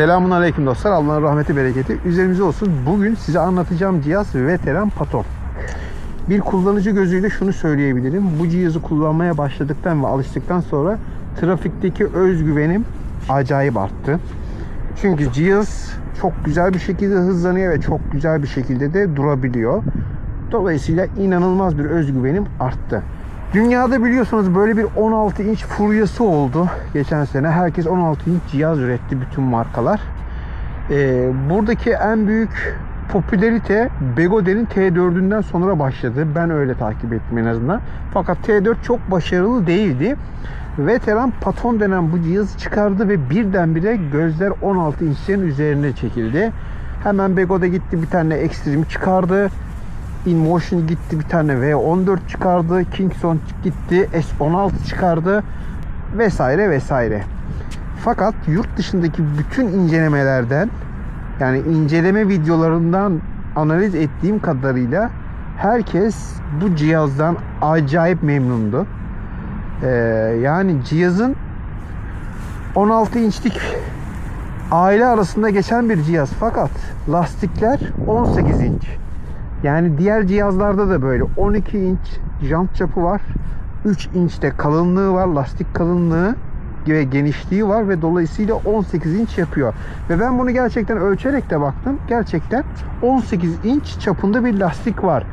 Selamun Aleyküm dostlar. Allah'ın rahmeti bereketi üzerimize olsun. Bugün size anlatacağım cihaz Veteran Paton. Bir kullanıcı gözüyle şunu söyleyebilirim. Bu cihazı kullanmaya başladıktan ve alıştıktan sonra trafikteki özgüvenim acayip arttı. Çünkü cihaz çok güzel bir şekilde hızlanıyor ve çok güzel bir şekilde de durabiliyor. Dolayısıyla inanılmaz bir özgüvenim arttı. Dünyada biliyorsunuz böyle bir 16 inç furyası oldu geçen sene. Herkes 16 inç cihaz üretti bütün markalar. Ee, buradaki en büyük popülerite Begode'nin T4'ünden sonra başladı. Ben öyle takip ettim en azından. Fakat T4 çok başarılı değildi. Veteran Paton denen bu cihazı çıkardı ve birdenbire gözler 16 inçlerin üzerine çekildi. Hemen Begode gitti bir tane Extreme çıkardı. InMotion gitti bir tane V14 çıkardı. Kingston gitti S16 çıkardı. Vesaire vesaire. Fakat yurt dışındaki bütün incelemelerden yani inceleme videolarından analiz ettiğim kadarıyla herkes bu cihazdan acayip memnundu. Ee, yani cihazın 16 inçlik aile arasında geçen bir cihaz fakat lastikler 18 inç. Yani diğer cihazlarda da böyle 12 inç jant çapı var. 3 inçte kalınlığı var, lastik kalınlığı ve genişliği var ve dolayısıyla 18 inç yapıyor. Ve ben bunu gerçekten ölçerek de baktım. Gerçekten 18 inç çapında bir lastik var.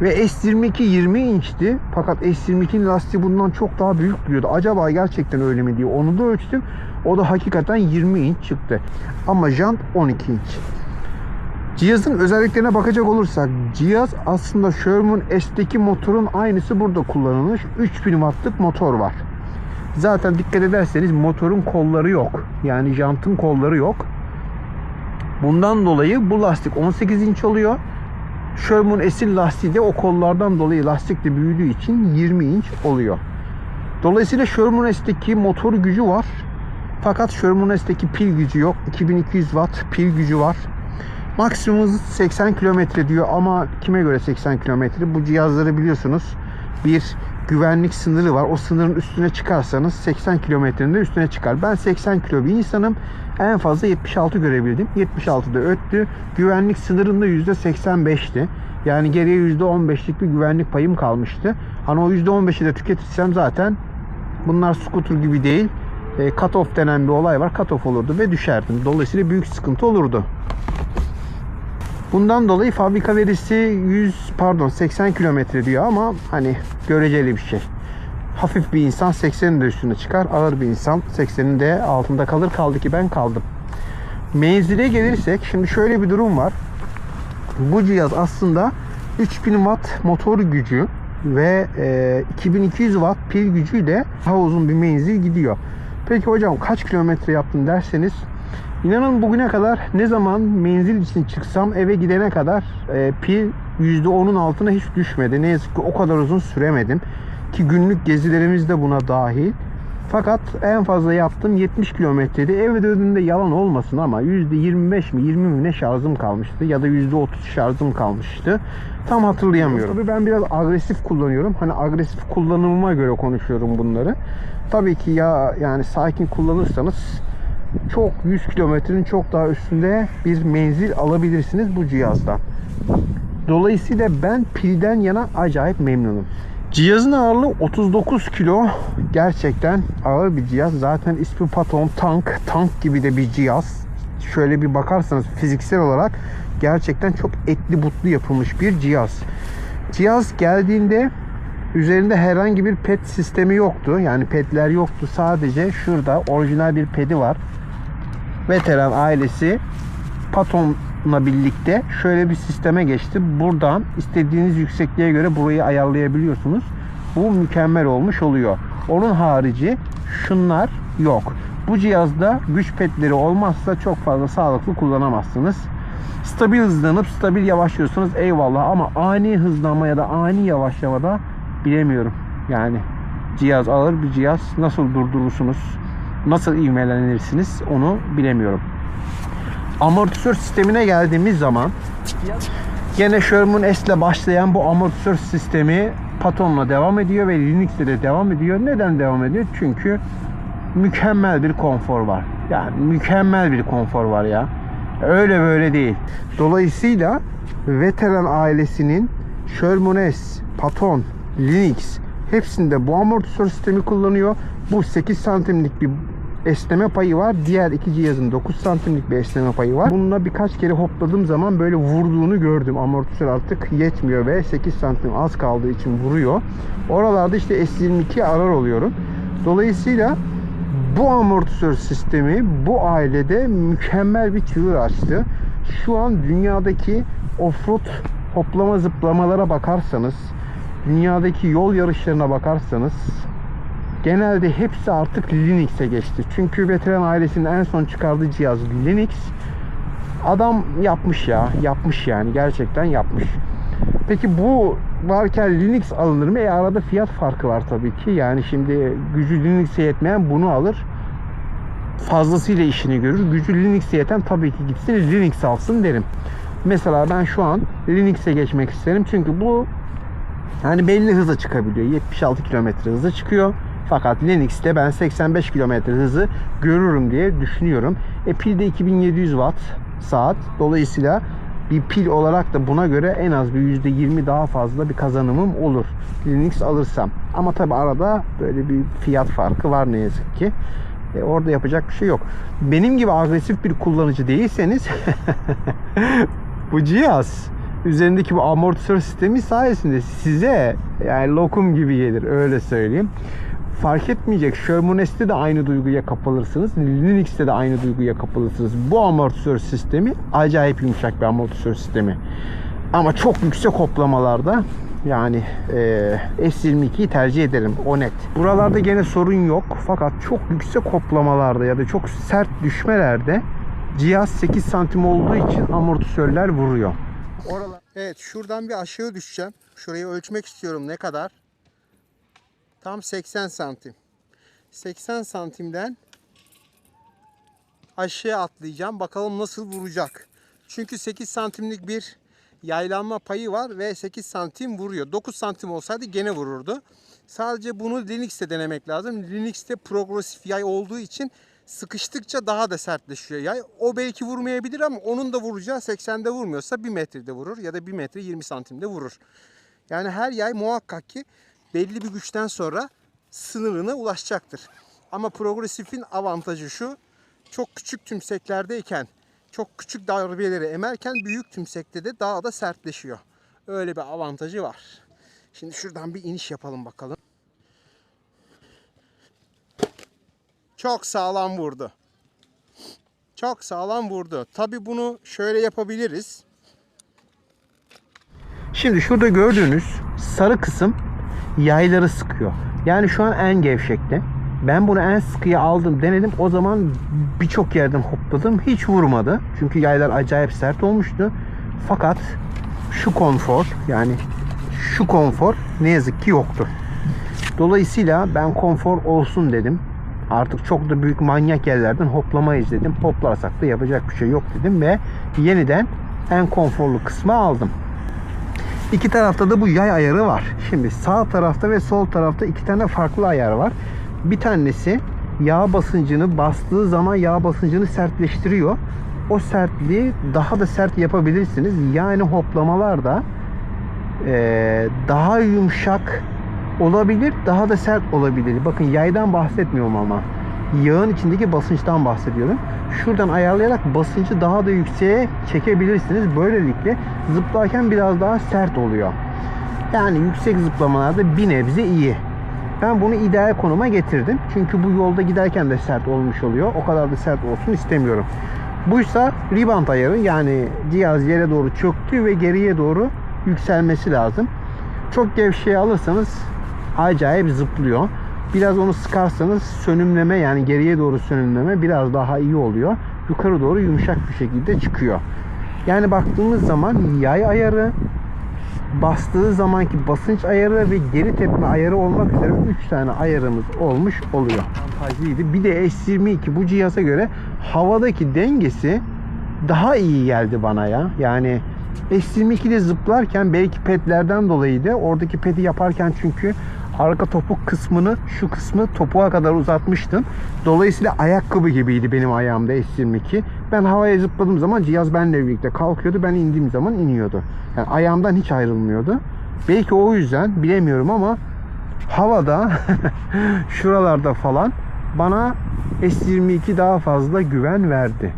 Ve S22 20 inçti. Fakat S22'nin lastiği bundan çok daha büyük duruyordu. Acaba gerçekten öyle mi diye onu da ölçtüm. O da hakikaten 20 inç çıktı. Ama jant 12 inç. Cihazın özelliklerine bakacak olursak cihaz aslında Sherman S'teki motorun aynısı burada kullanılmış. 3000 wattlık motor var. Zaten dikkat ederseniz motorun kolları yok. Yani jantın kolları yok. Bundan dolayı bu lastik 18 inç oluyor. Sherman S'in lastiği de o kollardan dolayı lastik de büyüdüğü için 20 inç oluyor. Dolayısıyla Sherman S'teki motor gücü var. Fakat Sherman S'teki pil gücü yok. 2200 watt pil gücü var. Maksimum hız 80 kilometre diyor ama kime göre 80 kilometre? Bu cihazları biliyorsunuz bir güvenlik sınırı var. O sınırın üstüne çıkarsanız 80 kilometrenin de üstüne çıkar. Ben 80 kilo bir insanım. En fazla 76 görebildim. 76'da öttü. Güvenlik sınırında %85'ti. Yani geriye %15'lik bir güvenlik payım kalmıştı. Hani o %15'i de tüketirsem zaten bunlar scooter gibi değil. E, cut off denen bir olay var. Cut off olurdu ve düşerdim. Dolayısıyla büyük sıkıntı olurdu. Bundan dolayı fabrika verisi 100 pardon 80 kilometre diyor ama hani göreceli bir şey. Hafif bir insan 80'in de üstüne çıkar. Ağır bir insan 80'in de altında kalır. Kaldı ki ben kaldım. Menzile gelirsek şimdi şöyle bir durum var. Bu cihaz aslında 3000 watt motor gücü ve e, 2200 watt pil gücüyle daha uzun bir menzil gidiyor. Peki hocam kaç kilometre yaptın derseniz İnanın bugüne kadar ne zaman menzil için çıksam eve gidene kadar e, pil %10'un altına hiç düşmedi. Ne yazık ki o kadar uzun süremedim. Ki günlük gezilerimiz de buna dahil. Fakat en fazla yaptım 70 kilometrede. Eve döndüğümde yalan olmasın ama %25 mi 20 mi ne şarjım kalmıştı ya da %30 şarjım kalmıştı. Tam hatırlayamıyorum. Tabii ben biraz agresif kullanıyorum. Hani agresif kullanımıma göre konuşuyorum bunları. Tabii ki ya yani sakin kullanırsanız çok 100 kilometrenin çok daha üstünde bir menzil alabilirsiniz bu cihazdan. Dolayısıyla ben pilden yana acayip memnunum. Cihazın ağırlığı 39 kilo. Gerçekten ağır bir cihaz. Zaten ismi Paton Tank. Tank gibi de bir cihaz. Şöyle bir bakarsanız fiziksel olarak gerçekten çok etli butlu yapılmış bir cihaz. Cihaz geldiğinde üzerinde herhangi bir pet sistemi yoktu. Yani petler yoktu. Sadece şurada orijinal bir pedi var veteran ailesi Paton'la birlikte şöyle bir sisteme geçti. Buradan istediğiniz yüksekliğe göre burayı ayarlayabiliyorsunuz. Bu mükemmel olmuş oluyor. Onun harici şunlar yok. Bu cihazda güç petleri olmazsa çok fazla sağlıklı kullanamazsınız. Stabil hızlanıp stabil yavaşlıyorsunuz eyvallah ama ani hızlanma ya da ani yavaşlamada bilemiyorum. Yani cihaz ağır bir cihaz nasıl durdurursunuz? Nasıl ivmelenirsiniz onu bilemiyorum. Amortisör sistemine geldiğimiz zaman gene Sherman S ile başlayan bu amortisör sistemi Patton'la devam ediyor ve Linux'te de devam ediyor. Neden devam ediyor? Çünkü mükemmel bir konfor var. Yani mükemmel bir konfor var ya. Öyle böyle değil. Dolayısıyla veteran ailesinin Shermanes, Patton, Linux hepsinde bu amortisör sistemi kullanıyor. Bu 8 santimlik bir esneme payı var. Diğer iki cihazın 9 santimlik bir esneme payı var. Bununla birkaç kere hopladığım zaman böyle vurduğunu gördüm. Amortisör artık yetmiyor ve 8 santim az kaldığı için vuruyor. Oralarda işte S22 arar oluyorum. Dolayısıyla bu amortisör sistemi bu ailede mükemmel bir çığır açtı. Şu an dünyadaki offroad hoplama zıplamalara bakarsanız, dünyadaki yol yarışlarına bakarsanız genelde hepsi artık Linux'e geçti. Çünkü veteran ailesinin en son çıkardığı cihaz Linux. Adam yapmış ya, yapmış yani gerçekten yapmış. Peki bu varken Linux alınır mı? E arada fiyat farkı var tabii ki. Yani şimdi gücü Linux'e yetmeyen bunu alır. Fazlasıyla işini görür. Gücü Linux'e yeten tabii ki gitsin Linux alsın derim. Mesela ben şu an Linux'e geçmek isterim. Çünkü bu yani belli hıza çıkabiliyor. 76 km hıza çıkıyor. Fakat Linux'te ben 85 km hızı görürüm diye düşünüyorum. E pil de 2700 watt saat. Dolayısıyla bir pil olarak da buna göre en az bir %20 daha fazla bir kazanımım olur. Linux alırsam. Ama tabi arada böyle bir fiyat farkı var ne yazık ki. E orada yapacak bir şey yok. Benim gibi agresif bir kullanıcı değilseniz bu cihaz üzerindeki bu amortisör sistemi sayesinde size yani lokum gibi gelir öyle söyleyeyim. Fark etmeyecek. Shermanes'te de aynı duyguya kapılırsınız. Linux'te de aynı duyguya kapılırsınız. Bu amortisör sistemi acayip yumuşak bir amortisör sistemi. Ama çok yüksek hoplamalarda yani e, S22'yi tercih ederim. O net. Buralarda gene sorun yok. Fakat çok yüksek hoplamalarda ya da çok sert düşmelerde cihaz 8 santim olduğu için amortisörler vuruyor. Oralar. Evet şuradan bir aşağı düşeceğim. Şurayı ölçmek istiyorum ne kadar. Tam 80 santim. 80 santimden aşağı atlayacağım. Bakalım nasıl vuracak. Çünkü 8 santimlik bir yaylanma payı var ve 8 santim vuruyor. 9 santim olsaydı gene vururdu. Sadece bunu Linux'te denemek lazım. Linux'te progresif yay olduğu için sıkıştıkça daha da sertleşiyor yay. O belki vurmayabilir ama onun da vuracağı 80'de vurmuyorsa 1 metrede vurur ya da 1 metre 20 santimde vurur. Yani her yay muhakkak ki belli bir güçten sonra sınırına ulaşacaktır. Ama progresifin avantajı şu. Çok küçük tümseklerdeyken çok küçük darbeleri emerken büyük tümsekte de daha da sertleşiyor. Öyle bir avantajı var. Şimdi şuradan bir iniş yapalım bakalım. Çok sağlam vurdu. Çok sağlam vurdu. Tabi bunu şöyle yapabiliriz. Şimdi şurada gördüğünüz sarı kısım yayları sıkıyor. Yani şu an en gevşekte. Ben bunu en sıkıya aldım denedim. O zaman birçok yerden hopladım. Hiç vurmadı. Çünkü yaylar acayip sert olmuştu. Fakat şu konfor yani şu konfor ne yazık ki yoktu. Dolayısıyla ben konfor olsun dedim. Artık çok da büyük manyak yerlerden hoplamayız dedim. Hoplarsak da yapacak bir şey yok dedim ve yeniden en konforlu kısmı aldım. İki tarafta da bu yay ayarı var. Şimdi sağ tarafta ve sol tarafta iki tane farklı ayar var. Bir tanesi yağ basıncını bastığı zaman yağ basıncını sertleştiriyor. O sertliği daha da sert yapabilirsiniz. Yani hoplamalarda eee, daha yumuşak olabilir, daha da sert olabilir. Bakın yaydan bahsetmiyorum ama. Yağın içindeki basınçtan bahsediyorum. Şuradan ayarlayarak basıncı daha da yükseğe çekebilirsiniz. Böylelikle zıplarken biraz daha sert oluyor. Yani yüksek zıplamalarda bir nebze iyi. Ben bunu ideal konuma getirdim. Çünkü bu yolda giderken de sert olmuş oluyor. O kadar da sert olsun istemiyorum. Buysa rebound ayarı yani cihaz yere doğru çöktü ve geriye doğru yükselmesi lazım. Çok gevşeye alırsanız acayip zıplıyor. Biraz onu sıkarsanız sönümleme yani geriye doğru sönümleme biraz daha iyi oluyor. Yukarı doğru yumuşak bir şekilde çıkıyor. Yani baktığımız zaman yay ayarı, bastığı zamanki basınç ayarı ve geri tepme ayarı olmak üzere 3 tane ayarımız olmuş oluyor. Avantajlıydı. Bir de S22 bu cihaza göre havadaki dengesi daha iyi geldi bana ya. Yani S22'de zıplarken belki petlerden dolayıydı. Oradaki peti yaparken çünkü arka topuk kısmını şu kısmı topuğa kadar uzatmıştım. Dolayısıyla ayakkabı gibiydi benim ayağımda S22. Ben havaya zıpladığım zaman cihaz benimle birlikte kalkıyordu. Ben indiğim zaman iniyordu. Yani ayağımdan hiç ayrılmıyordu. Belki o yüzden bilemiyorum ama havada şuralarda falan bana S22 daha fazla güven verdi.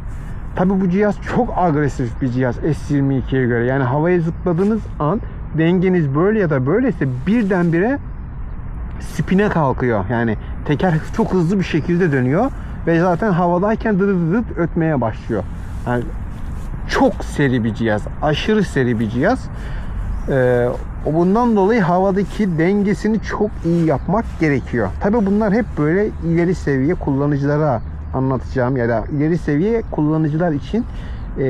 Tabi bu cihaz çok agresif bir cihaz S22'ye göre. Yani havaya zıpladığınız an dengeniz böyle ya da böyleyse birdenbire spine kalkıyor. Yani teker çok hızlı bir şekilde dönüyor ve zaten havadayken dıt dıt ötmeye başlıyor. Yani çok seri bir cihaz. Aşırı seri bir cihaz. Ee, bundan dolayı havadaki dengesini çok iyi yapmak gerekiyor. Tabi bunlar hep böyle ileri seviye kullanıcılara anlatacağım ya da ileri seviye kullanıcılar için e,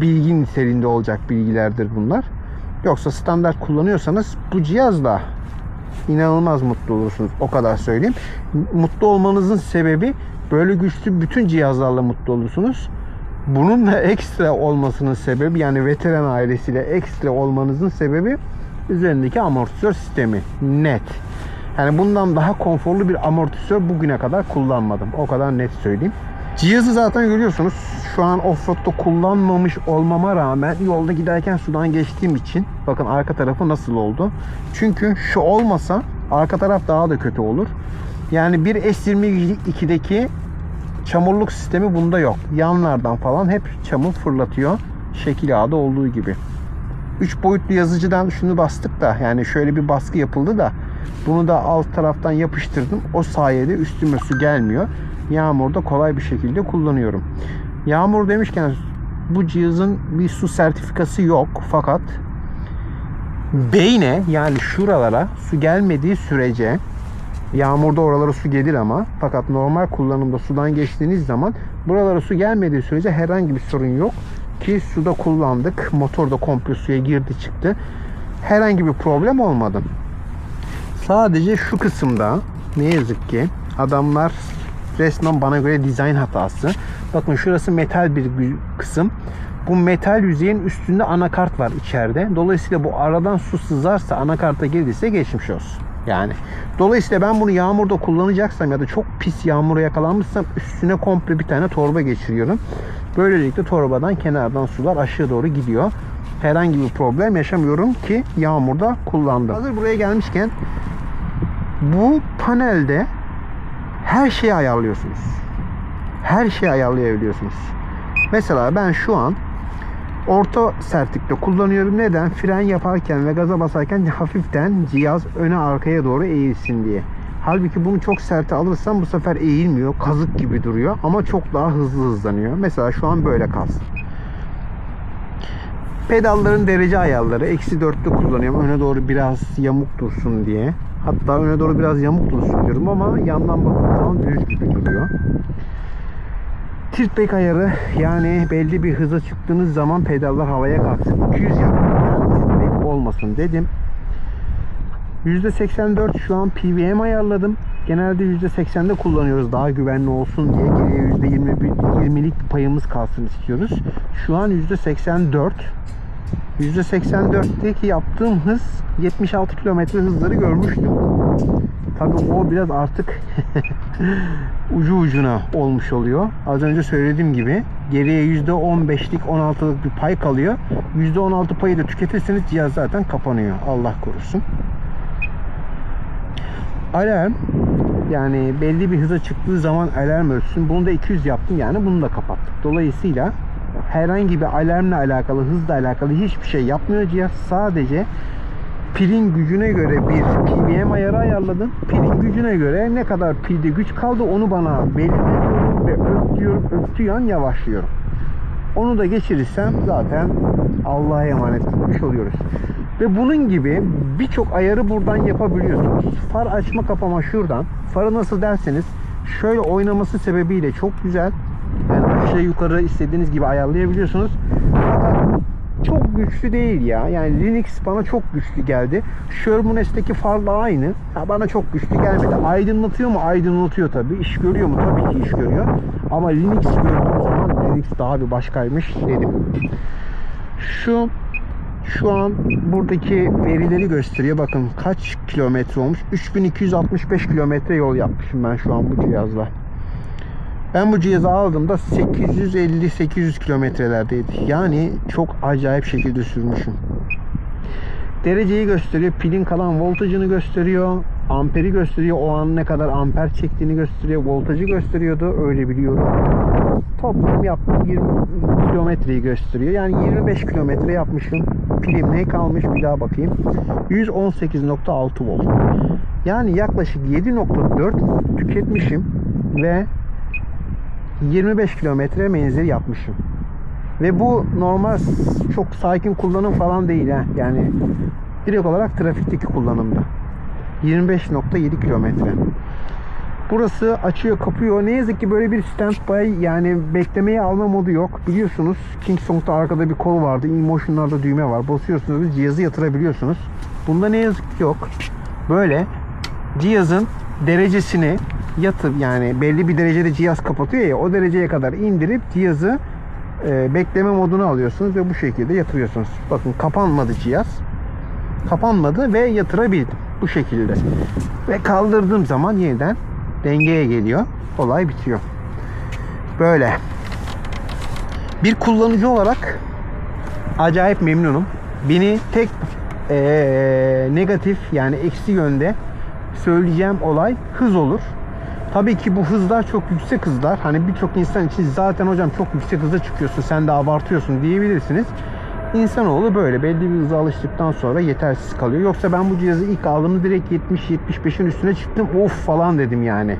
bilgi niteliğinde olacak bilgilerdir bunlar. Yoksa standart kullanıyorsanız bu cihazla inanılmaz mutlu olursunuz. O kadar söyleyeyim. Mutlu olmanızın sebebi böyle güçlü bütün cihazlarla mutlu olursunuz. Bununla ekstra olmasının sebebi yani veteran ailesiyle ekstra olmanızın sebebi üzerindeki amortisör sistemi. Net. Yani bundan daha konforlu bir amortisör bugüne kadar kullanmadım. O kadar net söyleyeyim. Cihazı zaten görüyorsunuz. Şu an offroad'da kullanmamış olmama rağmen yolda giderken sudan geçtiğim için bakın arka tarafı nasıl oldu. Çünkü şu olmasa arka taraf daha da kötü olur. Yani bir S22'deki çamurluk sistemi bunda yok. Yanlardan falan hep çamur fırlatıyor. Şekil A'da olduğu gibi. 3 boyutlu yazıcıdan şunu bastık da yani şöyle bir baskı yapıldı da bunu da alt taraftan yapıştırdım. O sayede üstüme su gelmiyor. Yağmurda kolay bir şekilde kullanıyorum. Yağmur demişken bu cihazın bir su sertifikası yok fakat beyne yani şuralara su gelmediği sürece Yağmurda oralara su gelir ama fakat normal kullanımda sudan geçtiğiniz zaman buralara su gelmediği sürece herhangi bir sorun yok ki suda kullandık. Motor da komple suya girdi çıktı. Herhangi bir problem olmadı. Sadece şu kısımda ne yazık ki adamlar resmen bana göre dizayn hatası. Bakın şurası metal bir kısım. Bu metal yüzeyin üstünde anakart var içeride. Dolayısıyla bu aradan su sızarsa anakarta girdiyse geçmiş olsun. Yani dolayısıyla ben bunu yağmurda kullanacaksam ya da çok pis yağmura yakalanmışsam üstüne komple bir tane torba geçiriyorum. Böylelikle torbadan kenardan sular aşağı doğru gidiyor. Herhangi bir problem yaşamıyorum ki yağmurda kullandım. Hazır buraya gelmişken bu panelde her şeyi ayarlıyorsunuz. Her şeyi ayarlayabiliyorsunuz. Mesela ben şu an orta sertlikte kullanıyorum. Neden? Fren yaparken ve gaza basarken hafiften cihaz öne arkaya doğru eğilsin diye. Halbuki bunu çok serte alırsam bu sefer eğilmiyor. Kazık gibi duruyor ama çok daha hızlı hızlanıyor. Mesela şu an böyle kalsın. Pedalların derece ayarları eksi dörtte kullanıyorum. Öne doğru biraz yamuk dursun diye. Hatta öne doğru biraz yamuk dursun diyorum ama yandan zaman düz gibi duruyor. Tilt ayarı yani belli bir hıza çıktığınız zaman pedallar havaya kalksın. 200 yaptım yani tilt olmasın dedim. %84 şu an PWM ayarladım. Genelde %80'de kullanıyoruz daha güvenli olsun diye. Geriye %20, 20'lik payımız kalsın istiyoruz. Şu an %84. %84'teki yaptığım hız 76 km hızları görmüştüm. Tabii o biraz artık ucu ucuna olmuş oluyor. Az önce söylediğim gibi geriye %15'lik 16'lık bir pay kalıyor. %16 payı da tüketirseniz cihaz zaten kapanıyor. Allah korusun. Alarm yani belli bir hıza çıktığı zaman alarm ölçsün. Bunu da 200 yaptım yani bunu da kapattık. Dolayısıyla herhangi bir alarmla alakalı, hızla alakalı hiçbir şey yapmıyor cihaz. Sadece pilin gücüne göre bir PWM ayarı ayarladım. Pilin gücüne göre ne kadar pilde güç kaldı onu bana belirliyorum ve öptüyorum. Öptüğü an yavaşlıyorum. Onu da geçirirsem zaten Allah'a emanet etmiş oluyoruz. Ve bunun gibi birçok ayarı buradan yapabiliyorsunuz. Far açma kapama şuradan. Farı nasıl derseniz şöyle oynaması sebebiyle çok güzel. Yani aşağı yukarı istediğiniz gibi ayarlayabiliyorsunuz. Çok güçlü değil ya. Yani Linux bana çok güçlü geldi. Sherman S'teki farla aynı. Ya bana çok güçlü gelmedi. Aydınlatıyor mu? Aydınlatıyor tabii. İş görüyor mu? Tabii ki iş görüyor. Ama Linux gördüğüm zaman Linux daha bir başkaymış dedim. Şu Şu an buradaki verileri gösteriyor. Bakın kaç kilometre olmuş? 3265 kilometre yol yapmışım ben şu an bu cihazla. Ben bu cihazı aldığımda 850-800 kilometrelerdeydi. Yani çok acayip şekilde sürmüşüm. Dereceyi gösteriyor. Pilin kalan voltajını gösteriyor. Amperi gösteriyor. O an ne kadar amper çektiğini gösteriyor. Voltajı gösteriyordu. Öyle biliyorum. Toplam yaptığım 20 kilometreyi gösteriyor. Yani 25 kilometre yapmışım. Pilim ne kalmış bir daha bakayım. 118.6 volt. Yani yaklaşık 7.4 volt tüketmişim ve 25 kilometre menzil yapmışım. Ve bu normal çok sakin kullanım falan değil ha. Yani direkt olarak trafikteki kullanımda. 25.7 kilometre. Burası açıyor kapıyor. Ne yazık ki böyle bir standby yani beklemeye alma modu yok. Biliyorsunuz Kingsong'da arkada bir kol vardı. Emotion'larda düğme var. Basıyorsunuz cihazı yatırabiliyorsunuz. Bunda ne yazık ki yok. Böyle cihazın derecesini yatıp yani belli bir derecede cihaz kapatıyor ya o dereceye kadar indirip cihazı e, bekleme moduna alıyorsunuz ve bu şekilde yatırıyorsunuz. Bakın kapanmadı cihaz. Kapanmadı ve yatırabildim bu şekilde. Ve kaldırdığım zaman yeniden dengeye geliyor. Olay bitiyor. Böyle. Bir kullanıcı olarak acayip memnunum. Beni tek eee, negatif yani eksi yönde söyleyeceğim olay hız olur. Tabii ki bu hızlar çok yüksek hızlar. Hani birçok insan için zaten hocam çok yüksek hıza çıkıyorsun sen de abartıyorsun diyebilirsiniz. İnsanoğlu böyle belli bir hıza alıştıktan sonra yetersiz kalıyor. Yoksa ben bu cihazı ilk aldığımda direkt 70-75'in üstüne çıktım. Of falan dedim yani.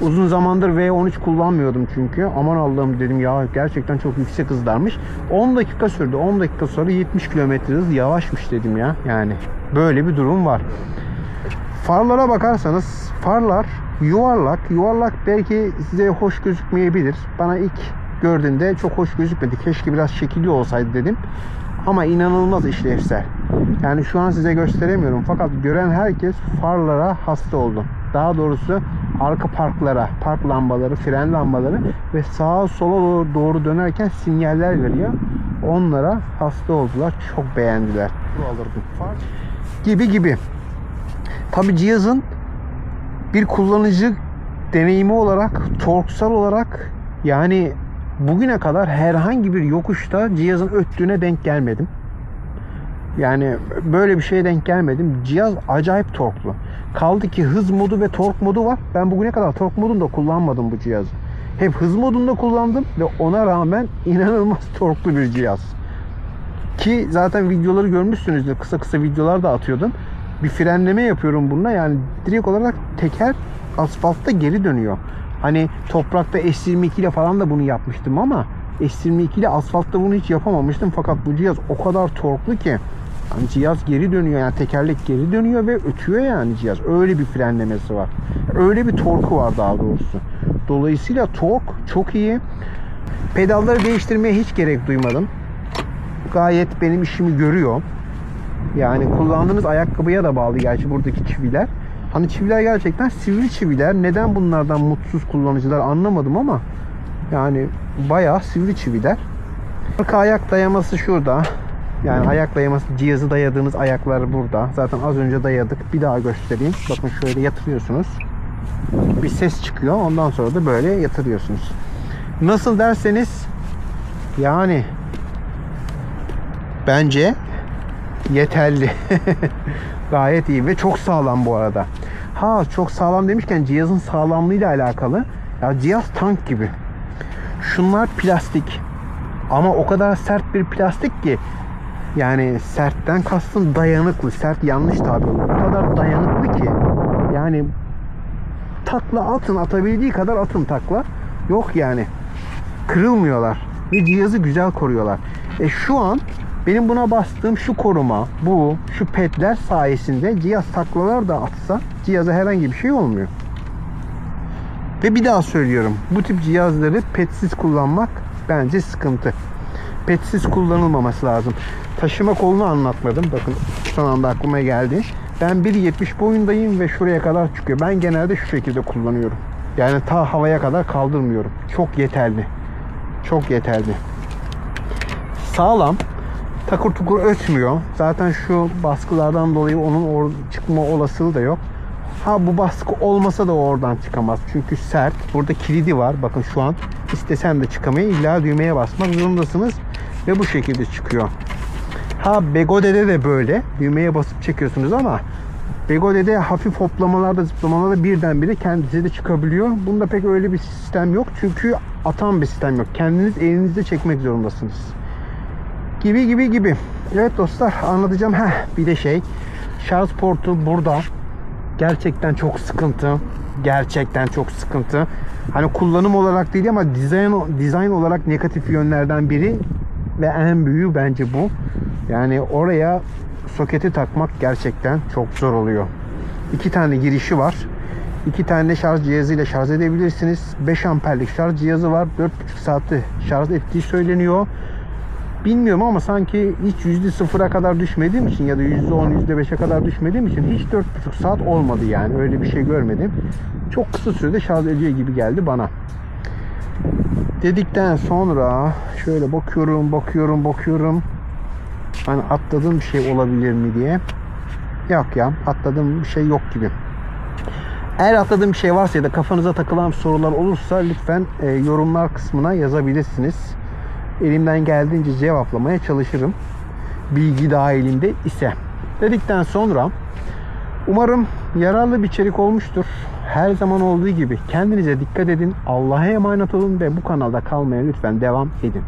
Uzun zamandır V13 kullanmıyordum çünkü. Aman Allah'ım dedim ya gerçekten çok yüksek hızlarmış. 10 dakika sürdü. 10 dakika sonra 70 km hız yavaşmış dedim ya. Yani böyle bir durum var. Farlara bakarsanız farlar yuvarlak. Yuvarlak belki size hoş gözükmeyebilir. Bana ilk gördüğümde çok hoş gözükmedi. Keşke biraz şekilli olsaydı dedim. Ama inanılmaz işlevsel. Yani şu an size gösteremiyorum. Fakat gören herkes farlara hasta oldu. Daha doğrusu arka parklara, park lambaları, fren lambaları ve sağa sola doğru, dönerken sinyaller veriyor. Onlara hasta oldular. Çok beğendiler. Alırdım. Gibi gibi. Tabi cihazın bir kullanıcı deneyimi olarak, torksal olarak yani bugüne kadar herhangi bir yokuşta cihazın öttüğüne denk gelmedim. Yani böyle bir şeye denk gelmedim. Cihaz acayip torklu. Kaldı ki hız modu ve tork modu var. Ben bugüne kadar tork modunda kullanmadım bu cihazı. Hep hız modunda kullandım ve ona rağmen inanılmaz torklu bir cihaz. Ki zaten videoları görmüşsünüzdür. Kısa kısa videolar da atıyordum. Bir frenleme yapıyorum bununla. Yani direkt olarak teker asfaltta geri dönüyor. Hani toprakta S22 ile falan da bunu yapmıştım ama S22 ile asfaltta bunu hiç yapamamıştım. Fakat bu cihaz o kadar torklu ki yani cihaz geri dönüyor yani tekerlek geri dönüyor ve ötüyor yani cihaz. Öyle bir frenlemesi var. Öyle bir torku var daha doğrusu. Dolayısıyla tork çok iyi. Pedalları değiştirmeye hiç gerek duymadım. Gayet benim işimi görüyor. Yani kullandığınız ayakkabıya da bağlı gerçi buradaki çiviler. Hani çiviler gerçekten sivri çiviler. Neden bunlardan mutsuz kullanıcılar anlamadım ama yani bayağı sivri çiviler. Arka ayak dayaması şurada. Yani ayak dayaması cihazı dayadığınız ayaklar burada. Zaten az önce dayadık. Bir daha göstereyim. Bakın şöyle yatırıyorsunuz. Bir ses çıkıyor. Ondan sonra da böyle yatırıyorsunuz. Nasıl derseniz yani bence yeterli. Gayet iyi ve çok sağlam bu arada. Ha çok sağlam demişken cihazın sağlamlığıyla alakalı. Ya cihaz tank gibi. Şunlar plastik. Ama o kadar sert bir plastik ki yani sertten kastım dayanıklı. Sert yanlış tabi. O kadar dayanıklı ki yani takla atın atabildiği kadar atın takla. Yok yani. Kırılmıyorlar. Ve cihazı güzel koruyorlar. E şu an benim buna bastığım şu koruma, bu, şu pedler sayesinde cihaz taklalar da atsa cihaza herhangi bir şey olmuyor. Ve bir daha söylüyorum. Bu tip cihazları petsiz kullanmak bence sıkıntı. Petsiz kullanılmaması lazım. Taşıma kolunu anlatmadım. Bakın son anda aklıma geldi. Ben 1.70 boyundayım ve şuraya kadar çıkıyor. Ben genelde şu şekilde kullanıyorum. Yani ta havaya kadar kaldırmıyorum. Çok yeterli. Çok yeterli. Sağlam. Takır tukur ötmüyor. Zaten şu baskılardan dolayı onun or çıkma olasılığı da yok. Ha bu baskı olmasa da oradan çıkamaz. Çünkü sert. Burada kilidi var. Bakın şu an istesem de çıkamıyor. İlla düğmeye basmak zorundasınız. Ve bu şekilde çıkıyor. Ha Begode'de de böyle. Düğmeye basıp çekiyorsunuz ama Begode'de hafif hoplamalarda zıplamalarda birdenbire kendisi de çıkabiliyor. Bunda pek öyle bir sistem yok. Çünkü atan bir sistem yok. Kendiniz elinizde çekmek zorundasınız. Gibi gibi gibi. Evet dostlar anlatacağım. Heh, bir de şey. Şarj portu burada. Gerçekten çok sıkıntı. Gerçekten çok sıkıntı. Hani kullanım olarak değil ama dizayn dizayn olarak negatif yönlerden biri ve en büyüğü bence bu. Yani oraya soketi takmak gerçekten çok zor oluyor. İki tane girişi var. İki tane şarj cihazıyla şarj edebilirsiniz. 5 amperlik şarj cihazı var. 4,5 saati şarj ettiği söyleniyor. Bilmiyorum ama sanki hiç yüzde sıfıra kadar düşmediğim için ya da yüzde on, yüzde beşe kadar düşmediğim için hiç dört buçuk saat olmadı yani. Öyle bir şey görmedim. Çok kısa sürede şarj ediyor gibi geldi bana. Dedikten sonra şöyle bakıyorum, bakıyorum, bakıyorum. Hani atladığım bir şey olabilir mi diye. Yok ya, atladığım bir şey yok gibi. Eğer atladığım bir şey varsa ya da kafanıza takılan sorular olursa lütfen e, yorumlar kısmına yazabilirsiniz. Elimden geldiğince cevaplamaya çalışırım. Bilgi dahilinde ise. Dedikten sonra umarım yararlı bir içerik olmuştur. Her zaman olduğu gibi kendinize dikkat edin. Allah'a emanet olun ve bu kanalda kalmaya lütfen devam edin.